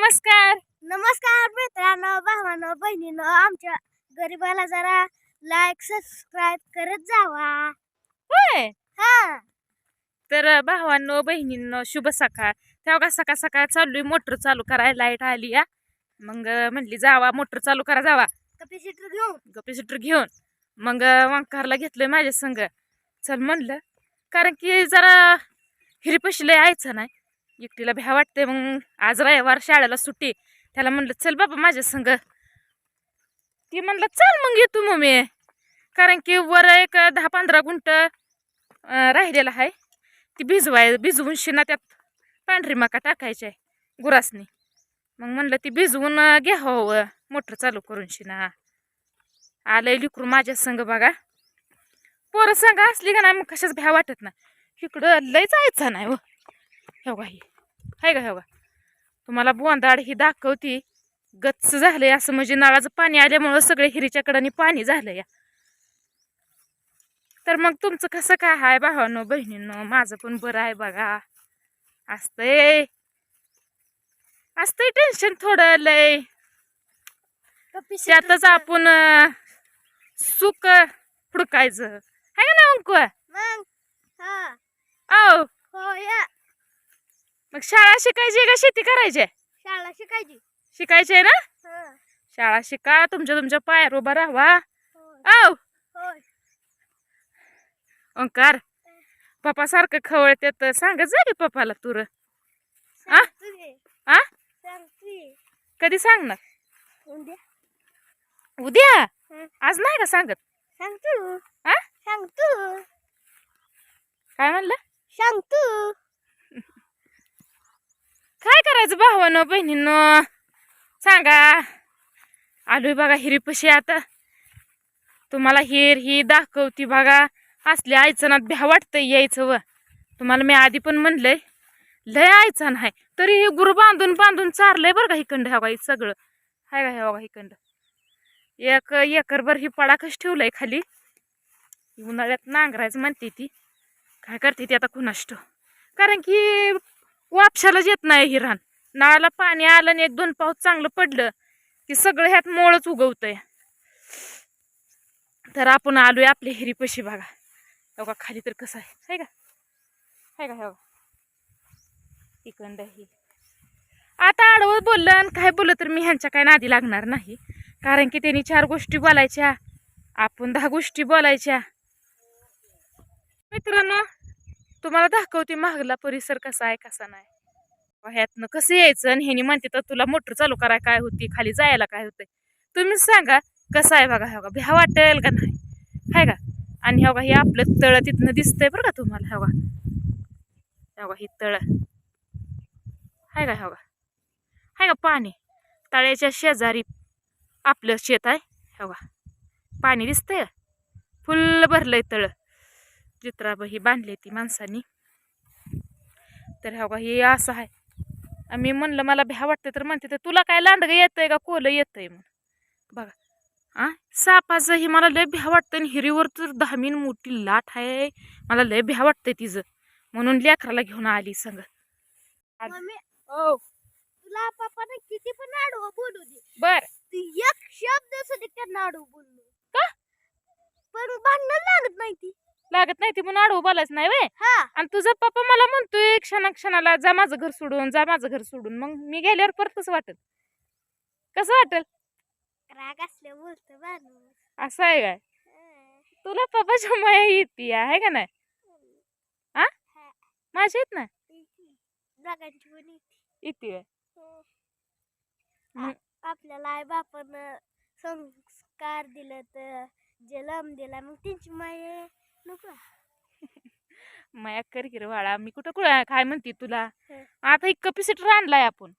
नमस्कार. नमस्कार मित्रांनो भावांनो बहिणीनो आमच्या गरीबाला जरा लाईक सबस्क्राईब करत जावा. होय? हा. तर भावांनो बहिणींनो शुभ सकाळ. तेव्हा का सकाळ सकाळ चाललोय मोटर चालू करायला लाइट आली या मग म्हणली जावा मोटर चालू करा जावा. कपॅसिटर घेऊन. कपॅसिटर घेऊन. मग वंकारला घेतलंय माझ्या संग. चल म्हणलं कारण की जरा हिरीपशी लय यायचं नाही. एकटीला भ्या वाटते मग आज रविवार शाळेला सुट्टी त्याला म्हणलं चल बाबा माझ्या संग. ती म्हणलं चल मग येतो मम्मी. कारण की वर एक दहा पंधरा गुंट राहिलेला आहे ती भिजवाय भिजवून शिना त्यात पांढरी मका टाकायची आहे गुरासनी. मग म्हणलं ती भिजवून घ्यावं हो, हो, मोटर चालू करून शिना. आलंय लिकरू माझ्या संग बघा. पोरं संग असली का नाही मग कशाच भ्या वाटत ना इकडं लय जायचं नाही व हे बघा हाय का हे बघा तुम्हाला बोंदाड ही दाखवती. गच्च झालंय असं म्हणजे नळाचं पाणी आल्यामुळं सगळे हिरीच्या कडाने पाणी झालं या तर मग तुमचं कसं काय आहे भावानो बहिणींनो? माझं पण बरं आहे बघा. असतंय. असतंय टेन्शन थोडं लय. त्यातच आपण सुख फुडकायचं. आहे का ना अंकु मग शाळा शिकायची का शेती करायची? शाळा शिकायची. शिकायची आहे ना? शाळा शिका तुमच्या तुमच्या पायावर उभा राहा औ! ओंकार पप्पा सारखं खवळत्यात सांगत जा की पप्पाला तुर. आ? कधी सांगणार? उद्या. उद्या. आज नाही का सांगत? सांगतो. आ? सांगतो काय म्हणलं सांगतो काय करायचं भावानं बहिणीनं सांगा. आलोय बघा हिरीपशी आता. तुम्हाला हिर ही दाखवती बघा. असल्या आयचनात भ्या वाटतंय यायचं व. तुम्हाला मी आधी पण म्हणलंय लय आयचण आहे तरी हे गुरु बांधून बांधून चारलंय बरं का हिकंड हा बाई सगळं. हाय का ह्या बघा हिकंड. एक एकरभर ही पडाकच ठेवलंय खाली. उन्हाळ्यात नांगरायचं म्हणते ती. काय करते ती आता कुणाष्ट कारण की वापशालाच येत नाही ही नळाला पाणी आलं आणि एक दोन पाऊस चांगलं पडलं की सगळं ह्यात मोळच उगवतंय. तर आपण आलोय हिरी पशी बघा. बघा खाली तर कसं आहे. हाय का? आहे का हे बघा. ही. आता आडवं बोललं आणि काय बोललं तर मी ह्यांच्या काय नादी लागणार नाही. कारण की त्यांनी चार गोष्टी बोलायच्या. आपण दहा गोष्टी बोलायच्या. मित्रांनो तुम्हाला दाखवते मागला परिसर कसा आहे कसा नाही. ह्यातनं कसं यायचं? आणि ह्यानी म्हणते तर तुला मोटर चालू कराय काय होती? खाली जायला काय होतंय? तुम्हीच सांगा कसं आहे बघा हो बघा भ्या वाटेल का नाही? हाय का? आणि हो बघा हे आपलं तळ तिथनं दिसतंय बरं का तुम्हाला हो बघा. हे बघा ही तळ. हाय का हो बघा? हाय का पाणी? तळ्याच्या शेजारी आपलं शेत आहे हो बघा. पाणी दिसतंय? फुल भरलंय तळ. चित्राबही बांधली ती माणसानी. तर हो बघा हे असं आहे. मी म्हणलं मला भ्या वाटतं तर म्हणते तर तुला काय लांडगं येतंय का कोलं येतंय म्हणून? बघा आ सापाचं हे मला लय भ्या वाटतं आणि हिरीवर तर दहामीन मोठी लाट आहे. मला लय भ्या वाटतंय तिचं. म्हणून लेकराला घेऊन आली संग. तुला किती पण आडवं बोलू दे. बर. तू एक शब्द सुद्धा त्यांना आडवं बोललो का? पण भांडण लागत नाही ती. लागत नाही ती म्हणून आडवं बोलायचं नाही वे हा. आणि तुझा पप्पा मला म्हणतोय क्षणा क्षणाला जा माझं घर सोडून जा माझं घर सोडून. मग मी गेल्यावर परतच वाटत कसं वाटेल? राग असल्या बोलतो माणूस. असं आहे काय? हा. तुला पप्पाच्या माया येते आहे का नाही? हा. माझ्या येत ना पण येते. येते हो. मग- आपल्याला आई बापान संस्कार दिलं तर जलम दिला मग त्यांची माय माया कर बाळा मी कुठं कुठं काय म्हणते तुला. आता एक कपिसिटर आणलाय आपण.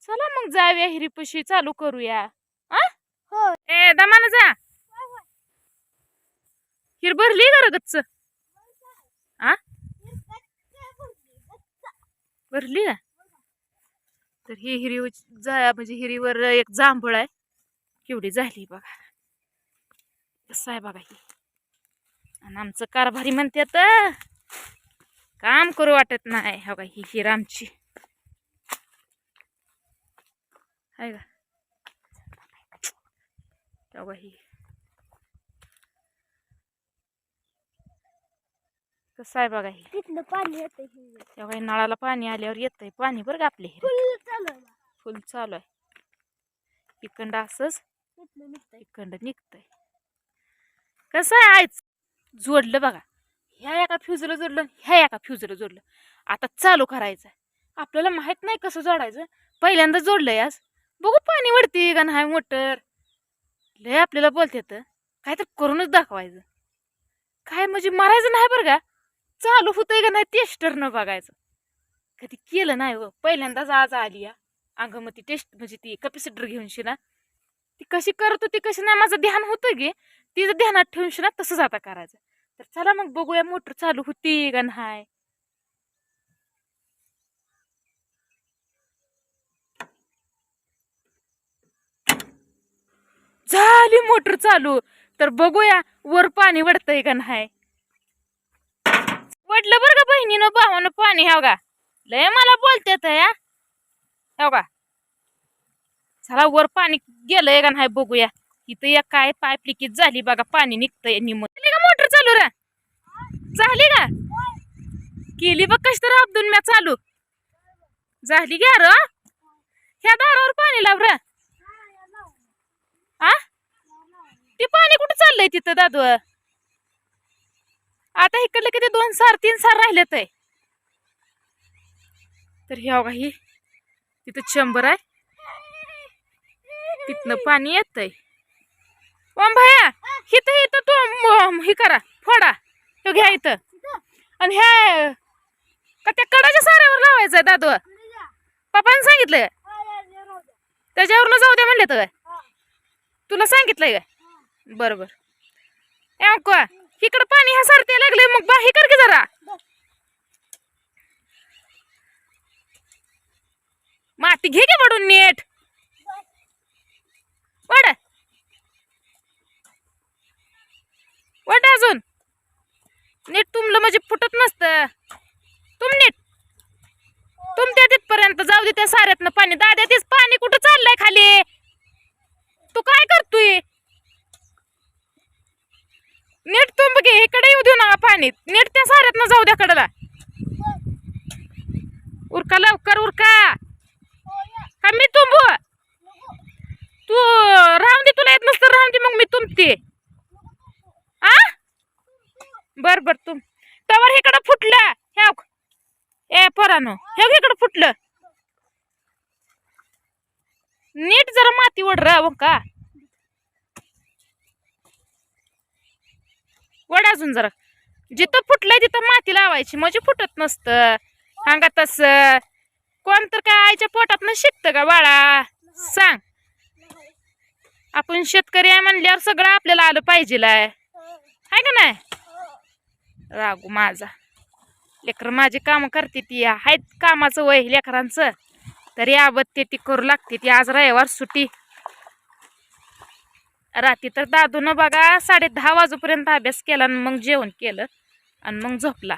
चला मग जाऊया हिरीपशी चालू करूया. हो. ए दमानं जा. हिर भरली का रे गच्च? आ? भरली का? तर ही हिरी जा म्हणजे हिरीवर एक जांभळ आहे. केवढी झाली बघा. कसं आहे बघा ही. आणि आमचं कारभारी म्हणतात काम करू वाटत नाही. हो का ही हिर आमची आहे का? ही कसं आहे बघा ही? तिथलं पाणी येतं तेव्हा हे नळाला पाणी आल्यावर येतंय पाणी बरं का आपले फुल चालू आहे. फुल चालू आहे. इकडं असंच निघतंय. इकडं निघतंय. कसं आहे? जोडलं बघा. ह्या एका फ्युजला जोडलं ह्या एका फ्युजला जोडलं. आता चालू करायचं आपल्याला माहीत नाही कसं जोडायचं. पहिल्यांदा जोडलंय आज. बघू पाणी वडते का नाही मोटर. लय आपल्याला बोलते तर. काय तर करूनच दाखवायचं. काय म्हणजे मारायचं नाही बरं का? चालू होतंय का नाही टेस्टरनं बघायचं. कधी केलं नाही व पहिल्यांदाच आज आली या. ती टेस्ट म्हणजे ती कॅपॅसिटर घेऊन शिना ती कशी करत होती कशी नाही माझं ध्यान होतं गे. तिचं ध्यानात ठेवून ना तसंच आता करायचं. तर चला मग बघूया मोटर चालू होती का नाही? झाली मोटर चालू. तर बघूया वर पाणी वडतंय का नाही? वडलं बरं का बहिणीनं भावानं पाणी ह्याव का? लय मला बोलतेत या ह्याव का? चला वर पाणी गेलंय का नाही बघूया. इथं एक काय पाईप लिकेज झाली बघा पाणी निघतंय निम का मोटर चालू रा? झाली का? केली बघ कशी तर अब्दुल म्या चालू. झाली घ्या र? ह्या दारावर पाणी लाव रा. आ? ते पाणी कुठं चाललंय तिथं दादू? आता इकडलं किती दोन सार तीन सार राहिले ते तर ह्या बघा ही तिथं चंबर आहे. तिथनं पाणी येतंय. ओम भया हिथं इथं तू हे करा फोडा. तो घ्या इथं. आणि ह्या का त्या कडाच्या साऱ्यावर लावायचं दादू. पप्पाने सांगितलंय. त्याच्यावरनं जाऊ द्या म्हणले तर. तुला सांगितलंय का? बरोबर. का इकडं पाणी ह्या सारते लागले मग बा हे कर की जरा. माती घे की पडून नीट. वड वड अजून नीट तुमलं म्हणजे फुटत नसतं. तुम नीट. तुमच्या तिथपर्यंत जाऊ दे त्या साऱ्यातनं पाणी. दाद्या तेच पाणी कुठं चाललंय खाली? तू काय करतोय? नीट तुंब घे इकडे येऊ देऊ ना पाणी. नीट त्या साऱ्यातनं जाऊ द्या कडला. उरका लवकर उरका. का मी तुंबू? तू राहून दे तुला येत नसतं राहून दे मग मी तुंबते. आ? बर बर तुम तवर इकडं फुटलं. ह्या ए परानो हे इकडं फुटलं. नीट जरा माती ओढ हो का? वड अजून जरा. जिथं फुटलंय तिथं माती लावायची. म्हणजे फुटत नसतं. सांगा तस. कोण तर काय आईच्या पोटात शिकतं का बाळा? सांग. आपण शेतकरी आहे म्हणल्यावर सगळं आपल्याला आलं पाहिजे आहे का नाही? रागू माझा. लेकर माझी कामं करते ती आहेत कामाचं वय लेकरांचं. तरी आबत ती करू लागते ती आज रविवार सुट्टी. रात्री तर दादूनं बघा साडे दहा वाजूपर्यंत अभ्यास केला आणि मग जेवण केलं आणि मग झोपला.